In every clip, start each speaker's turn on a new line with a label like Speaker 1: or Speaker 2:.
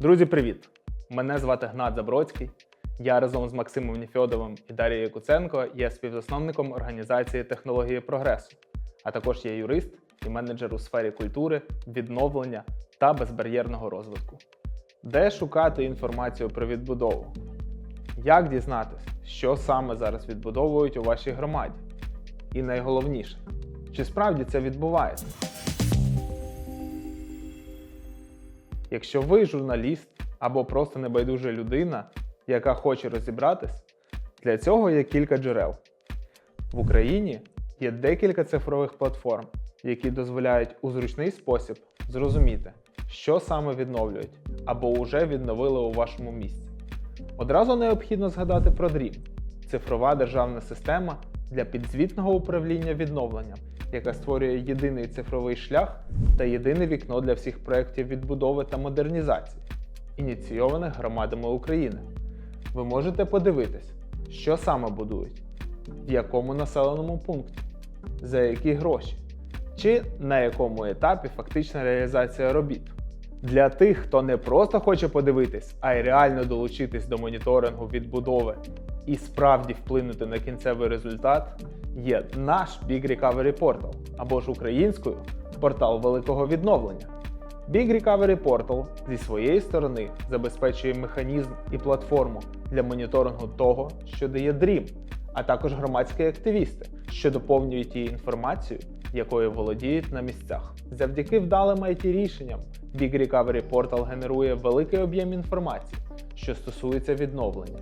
Speaker 1: Друзі, привіт! Мене звати Гнат Забродський. Я разом з Максимом Ніфьодовим і Дарією Куценко є співзасновником організації технології прогресу, а також є юрист і менеджер у сфері культури, відновлення та безбар'єрного розвитку. Де шукати інформацію про відбудову? Як дізнатися, що саме зараз відбудовують у вашій громаді? І найголовніше, чи справді це відбувається? Якщо ви журналіст або просто небайдужа людина, яка хоче розібратись, для цього є кілька джерел. В Україні є декілька цифрових платформ, які дозволяють у зручний спосіб зрозуміти, що саме відновлюють або вже відновили у вашому місті. Одразу необхідно згадати про DREAM – цифрова державна система для підзвітного управління відновленням, яка створює єдиний цифровий шлях та єдине вікно для всіх проєктів відбудови та модернізації, ініційованих громадами України. Ви можете подивитись, що саме будують, в якому населеному пункті, за які гроші, чи на якому етапі фактична реалізація робіт. Для тих, хто не просто хоче подивитись, а й реально долучитись до моніторингу відбудови і справді вплинути на кінцевий результат, є наш Big Recovery Portal або ж українською портал великого відновлення. Big Recovery Portal зі своєї сторони забезпечує механізм і платформу для моніторингу того, що дає DREAM, а також громадські активісти, що доповнюють її інформацію, якою володіють на місцях. Завдяки вдалим it рішенням Big Recovery Portal генерує великий об'єм інформації, що стосується відновлення,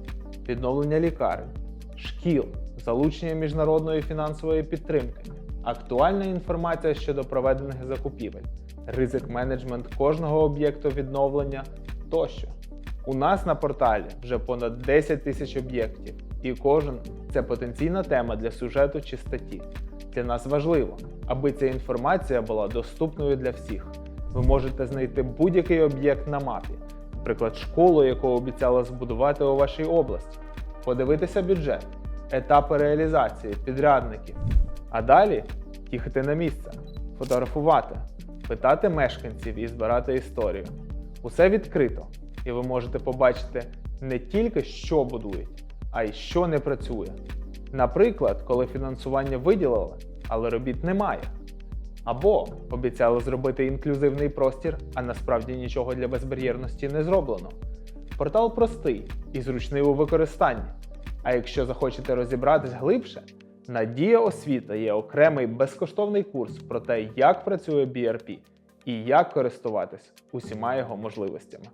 Speaker 1: відновлення лікарень, шкіл, залучення міжнародної фінансової підтримки, актуальна інформація щодо проведених закупівель, ризик менеджмент кожного об'єкту відновлення тощо. У нас на порталі вже понад 10 тисяч об'єктів, і кожен це потенційна тема для сюжету чи статті. Для нас важливо, аби ця інформація була доступною для всіх. Ви можете знайти будь-який об'єкт на мапі, наприклад, школу, яку обіцяли збудувати у вашій області, подивитися бюджет, етапи реалізації, підрядників. А далі їхати на місце, фотографувати, питати мешканців і збирати історію. Усе відкрито, і ви можете побачити не тільки, що будують, а й що не працює. Наприклад, коли фінансування виділили, але робіт немає. Або обіцяли зробити інклюзивний простір, а насправді нічого для безбар'єрності не зроблено. Портал простий і зручний у використанні. А якщо захочете розібратись глибше, Надія освіта є окремий безкоштовний курс про те, як працює BRP і як користуватись усіма його можливостями.